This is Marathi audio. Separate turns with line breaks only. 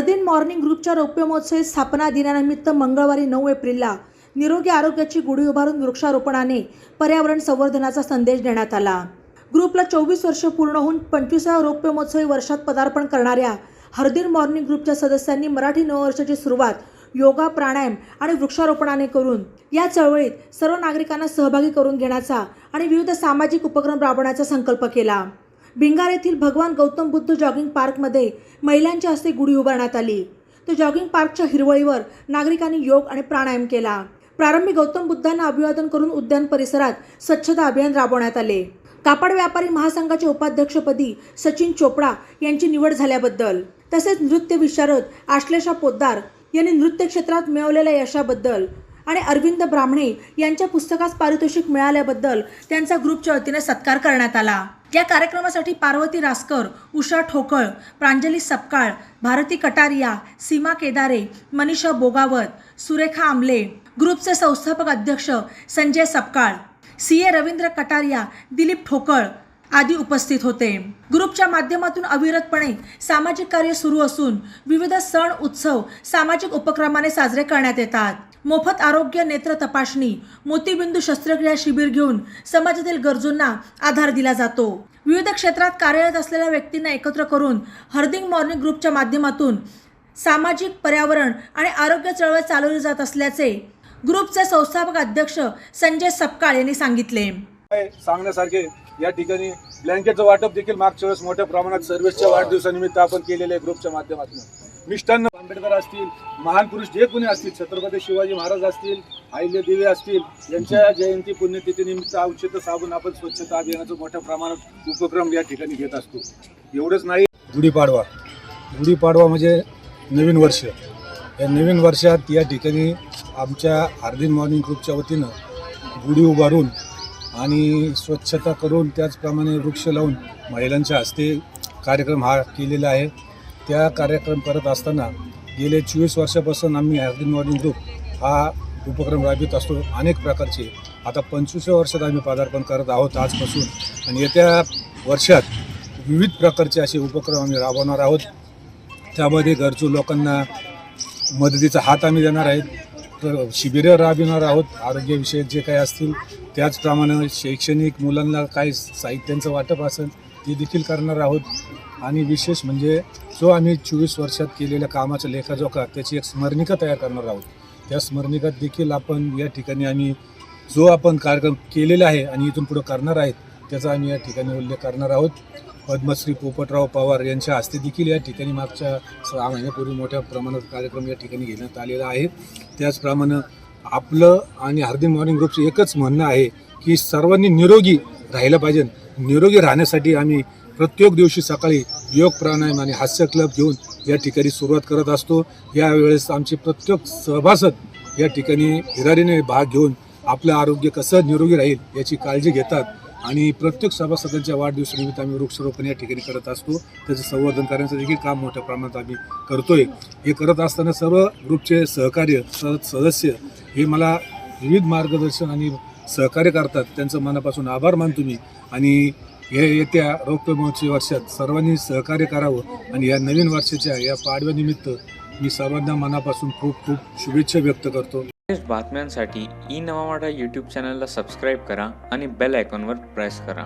हरदिन मॉर्निंग ग्रुपच्या रौप्य महोत्सवी स्थापना दिनानिमित्त मंगळवारी नऊ एप्रिलला निरोगी आरोग्याची गुढी उभारून वृक्षारोपणाने पर्यावरण संवर्धनाचा संदेश देण्यात आला. ग्रुपला चोवीस वर्ष पूर्ण होऊन पंचवीसाव्या रौप्य महोत्सवी वर्षात पदार्पण करणाऱ्या हरदिन मॉर्निंग ग्रुपच्या सदस्यांनी मराठी नववर्षाची सुरुवात योगा प्राणायाम आणि वृक्षारोपणाने करून या चळवळीत सर्व नागरिकांना सहभागी करून घेण्याचा आणि विविध सामाजिक उपक्रम राबवण्याचा संकल्प केला. भिंगार येथील भगवान गौतम बुद्ध जॉगिंग पार्कमध्ये महिलांच्या हस्ते गुढी उभारण्यात आली. तर जॉगिंग पार्कच्या हिरवळीवर नागरिकांनी योग आणि प्राणायाम केला. प्रारंभी गौतम बुद्धांना अभिवादन करून उद्यान परिसरात स्वच्छता अभियान राबवण्यात आले. कापड व्यापारी महासंघाच्या उपाध्यक्षपदी सचिन चोपडा यांची निवड झाल्याबद्दल तसेच नृत्य विशारद आश्लेषा पोद्दार यांनी नृत्य क्षेत्रात मिळवलेल्या यशाबद्दल आणि अरविंद ब्राह्मणे यांच्या पुस्तकास पारितोषिक मिळाल्याबद्दल त्यांचा ग्रुपच्या वतीने सत्कार करण्यात आला. या कार्यक्रमासाठी पार्वती रासकर उषा ठोकळ प्रांजली सपकाळ भारती कटारिया सीमा केदारे मनीषा बोगावत सुरेखा आमले ग्रुपचे संस्थापक अध्यक्ष संजय सपकाळ सी ए रवींद्र कटारिया दिलीप ठोकळ आदी उपस्थित होते. ग्रुपच्या माध्यमातून अविरतपणे सामाजिक कार्य सुरू असून विविध सण उत्सव सामाजिक उपक्रमाने साजरे करण्यात येतात. मोफत आरोग्य नेत्र तपासणी मोतीबिंदू शस्त्रक्रिया शिबिर घेऊन समाजातील गरजूंना आधार दिला जातो. विविध क्षेत्रात कार्यरत असलेल्या व्यक्तींना एकत्र करून हर्दिंग मॉर्निंग ग्रुपच्या माध्यमातून सामाजिक पर्यावरण आणि आरोग्य चळवळ चालवली जात असल्याचे ग्रुपचे संस्थापक अध्यक्ष संजय सपकाळ यांनी सांगितले.
सांगण्यासारखे या ठिकाणी ब्लँकेटचं वाटप देखील मागच्या वेळेस मोठ्या प्रमाणात सर्व्हिसच्या वाढदिवसानिमित्त आपण केलेले आहे ग्रुपच्या माध्यमातून. मिष्टान्न आंबेडकर असतील महान पुरुष जे कोणी असतील छत्रपती शिवाजी महाराज असतील अहिल्यादेवी असतील यांच्या जयंती पुण्यतिथीनिमित्त औषध साबून आपण स्वच्छता अभियानाचा मोठ्या प्रमाणात उपक्रम या ठिकाणी घेत असतो. एवढंच नाही गुढीपाडवा. गुढीपाडवा म्हणजे नवीन वर्ष. या नवीन वर्षात या ठिकाणी आमच्या हार्दिन मॉर्निंग ग्रुपच्या वतीनं गुढी उभारून आणि स्वच्छता करून त्याचप्रमाणे वृक्ष लावून महिलांच्या हस्ते कार्यक्रम हा केलेला आहे. त्या कार्यक्रम करत असताना गेले चोवीस वर्षापासून आम्ही हार्दिन मॉर्निंग ग्रुप हा उपक्रम राबवित असतो. अनेक प्रकारचे. आता पंचवीसव्या वर्षात आम्ही पदार्पण करत आहोत आजपासून. आणि येत्या वर्षात विविध प्रकारचे असे उपक्रम आम्ही राबवणार आहोत. त्यामध्ये गरजू लोकांना मदतीचा हात आम्ही देणार आहेत. तर शिबिरं राबविणार आहोत. आरोग्यविषयक जे काही असतील त्याचप्रमाणे शैक्षणिक मुलांना काही साहित्यांचं वाटप असेल ते देखील करणार आहोत. आणि विशेष म्हणजे जो आम्ही चोवीस वर्षात केलेल्या कामाचा लेखाजोखा त्याची एक स्मरणिका तयार करणार आहोत. त्या स्मरणिकात देखील आपण या ठिकाणी आम्ही जो आपण कार्यक्रम केलेला आहे आणि इथून पुढं करणार आहेत त्याचा आम्ही या ठिकाणी उल्लेख करणार आहोत. पद्मश्री पोपटराव पवार यांच्या हस्ते देखील या ठिकाणी मागच्या सहा महिन्यापूर्वी मोठ्या प्रमाणात कार्यक्रम या ठिकाणी घेण्यात आलेला आहे. त्याचप्रमाणे आपलं आणि हार्दिक मॉर्निंग ग्रुपचं एकच म्हणणं आहे की सर्वांनी निरोगी राहिलं पाहिजे. निरोगी राहण्यासाठी आम्ही प्रत्येक दिवशी सकाळी योग प्राणायाम आणि हास्य क्लब घेऊन या ठिकाणी सुरुवात करत असतो. यावेळेस आमचे प्रत्येक सभासद या ठिकाणी हिरारीने भाग घेऊन आपलं आरोग्य कसं निरोगी राहील याची काळजी घेतात आणि प्रत्येक सभासदांच्या वाढदिवसानिमित्त आम्ही वृक्षारोपण या ठिकाणी करत असतो. त्याचं संवर्धन करण्याचं देखील काम मोठ्या प्रमाणात आम्ही करतोय. हे करत असताना सर्व ग्रुपचे सहकार्य स सदस्य हे मला विविध मार्गदर्शन आणि सहकार्य करतात. त्यांचं मनापासून आभार मानतो मी आणि हे येत्या रौप्य महोत्सवी वर्षात सर्वांनी सहकार्य करावं आणि या नवीन वर्षाच्या या पाडव्यानिमित्त मी सर्वांना मनापासून खूप खूप शुभेच्छा व्यक्त करतो.
लेटेस्ट बातम्यांसाठी ई नवामाडा यूट्यूब चॅनलला सबस्क्राईब करा आणि बेल आयकॉनवर प्रेस करा.